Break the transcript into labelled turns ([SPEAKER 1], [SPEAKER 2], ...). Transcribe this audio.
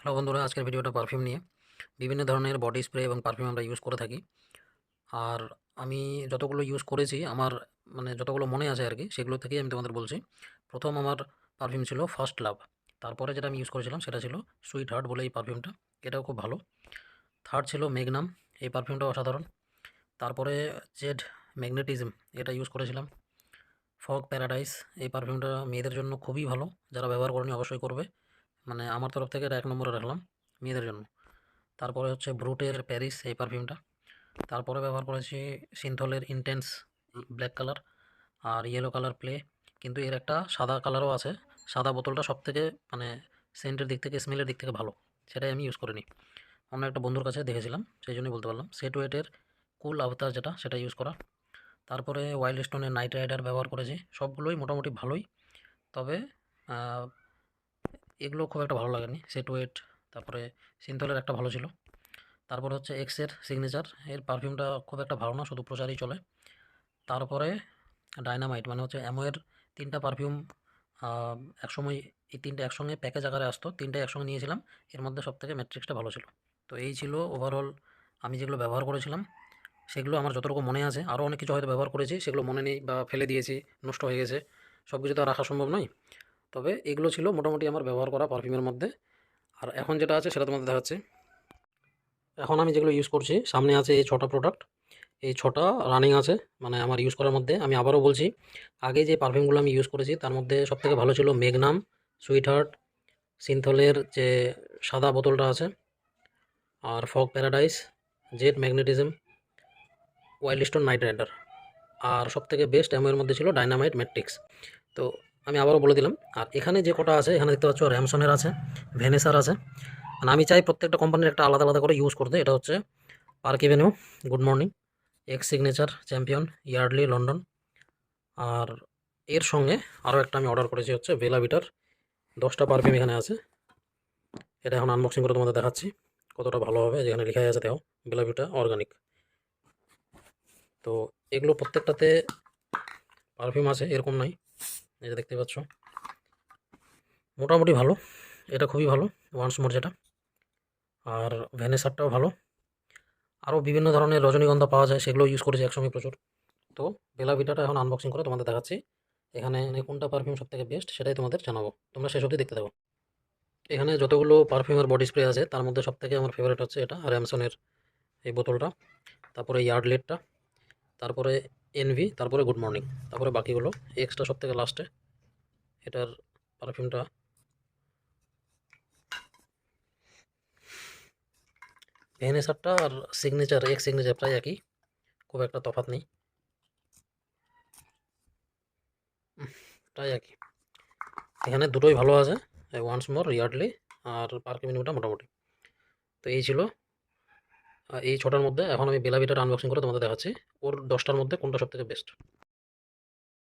[SPEAKER 1] Hello বন্ধুরা, আজকের ভিডিওটা পারফিউম নিয়ে। বিভিন্ন ধরনের বডি স্প্রে এবং পারফিউম আমরা ইউজ করে থাকি। আর আমি যতগুলো ইউজ করেছি, আমার মানে যতগুলো মনে আছে আর কি, সেগুলো থেকেই আমি তোমাদের বলছি। প্রথম আমার পারফিউম ছিল ফার্স্ট লাভ তারপরে যেটা আমি ইউজ করেছিলাম, সেটা ছিল সুইট হার্ট বলে এই পারফিউমটা এটাও খুব ভালো। থার্ড ছিল মেগনাম এই পারফিউমটা অসাধারণ। তারপরে জেড ম্যাগনেটিজম এটা ইউজ করেছিলাম। ফগ প্যারাডাইস এই পারফিউমটা মেয়েদের জন্য খুবই ভালো। যারা ব্যবহার করেনি, অবশ্যই করবে। মানে আমার তরফ থেকে এক নম্বরে রাখলাম মেয়েদের জন্য। তারপরে হচ্ছে ব্রুটের প্যারিস এই পারফিউমটা তারপরে ব্যবহার করেছি সিনথলের ইন্টেন্স ব্ল্যাক কালার আর ইয়েলো কালার প্লে কিন্তু এর একটা সাদা কালারও আছে। সাদা বোতলটা সব থেকে মানে সেন্টের দিক থেকে স্মেলের দিক থেকে ভালো। সেটাই আমি ইউজ করিনি। অন্য একটা বন্ধুর কাছে দেখেছিলাম, সেই জন্যই বলতে পারলাম। সেট ওয়েটের কুল আবতার যেটা, সেটা ইউজ করা। তারপরে ওয়াইল্ড স্টোনের নাইট রাইডার ব্যবহার করেছি। সবগুলোই মোটামুটি ভালোই। তবে এগুলো খুব একটা ভালো লাগেনি। সেট ওয়েট তারপরে সিনথলের একটা ভালো ছিল। তারপর হচ্ছে এক্সের সিগনেচার এর পারফিউমটা খুব একটা ভালো না, শুধু প্রচারই চলে। তারপরে ডাইনামাইট মানে হচ্ছে অ্যামোয়ের তিনটা পারফিউম একসময় এই তিনটে একসঙ্গে প্যাকেজ আকারে আসতো, তিনটে একসঙ্গে নিয়েছিলাম। এর মধ্যে সবথেকে ম্যাট্রিক্সটা ভালো ছিল। তো এই ছিল ওভারঅল আমি যেগুলো ব্যবহার করেছিলাম, সেগুলো আমার যতটুকু মনে আছে, আরও অনেক কিছু হয়তো ব্যবহার করেছি, সেগুলো মনে নেই বা ফেলে দিয়েছি, নষ্ট হয়ে গেছে সব কিছু তো রাখা সম্ভব নয়। তবে এগুলো ছিল মোটামুটি আমার ব্যবহার করা পারফিউমের মধ্যে। আর এখন যেটা আছে সেটা তোমাদের দেখাচ্ছি। এখন আমি যেগুলো ইউজ করছি, সামনে আছে এই ছটা প্রোডাক্ট এই ছটা রানিং আছে মানে আমার ইউজ করার মধ্যে। আমি আবারও বলছি, আগে যে পারফিউমগুলো আমি ইউজ করেছি, তার মধ্যে সবথেকে ভালো ছিল মেঘনাম সুইট হার্ট সিনথলের যে সাদা বোতলটা আছে, আর fog paradise jet magnetism wild stone night rider আর সবথেকে বেস্ট এমওয়ের মধ্যে ছিল ডাইনামাইট ম্যাট্রিক্স তো আমি আবারও বলে দিলাম। আর এখানে যে কটা আছে, এখানে দেখতে পাচ্ছ র্যামসনের আছে ভেনেসার আছে। মানে আমি চাই প্রত্যেকটা কোম্পানির একটা আলাদা আলাদা করে ইউজ করতে এটা হচ্ছে park avenue good morning X signature champion Yardley London আর এর সঙ্গে আরও একটা আমি অর্ডার করেছি হচ্ছে বেলা বিটার দশটা পারফিউম এখানে আছে। এটা এখন আনবক্সিং করে তোমাদের দেখাচ্ছি। কতটা ভালো হবে, যেখানে লেখা আছে দেখো বেলা বিটা অর্গানিক তো এগুলো প্রত্যেকটাতে পারফিউম আছে, এরকম নাই। এই যে দেখতে পাচ্ছ। মোটামুটি ভালো। এটা খুবই ভালো ওয়ান্স মোর যেটা। আর ভ্যানেসারটাও ভালো। আরও বিভিন্ন ধরনের রজনীগন্ধা পাওয়া যায়, সেগুলো ইউজ করেছি একসঙ্গে প্রচুর। তো বেলা ভিটাটা এখন আনবক্সিং করে তোমাদের দেখাচ্ছি। এখানে কোনটা পারফিউম সব থেকে বেস্ট সেটাই তোমাদের জানাব। তোমরা অবধি দেখতে থাকো। এখানে যতগুলো পারফিউমের বডি স্প্রে আছে, তার মধ্যে সব থেকে আমার ফেভারিট হচ্ছে এটা র্যামসনের এই বোতলটা। তারপরে ইয়ার্ডলেটটা তারপরে এনভি তারপরে গুড মর্নিং তারপরে বাকিগুলো এক্সট্রা সব থেকে লাস্টে এটার পারফিউমটা ভেনেসারটা আর সিগনেচার এক সিগনেচার প্রায় একই, খুব একটা তফাৎ নেই। প্রায় একই। এখানে দুটোই ভালো আছে ওয়ান্স মোর ইয়ার্ডলি আর পার্ক মিনিমটা মোটামুটি। তো এই ছিল এই ছটার মধ্যে এখন আমি বেলা বিটার আনবক্সিং করে তোমাদের দেখাচ্ছি। ওর দশটার মধ্যে কোনটা সব থেকে বেস্ট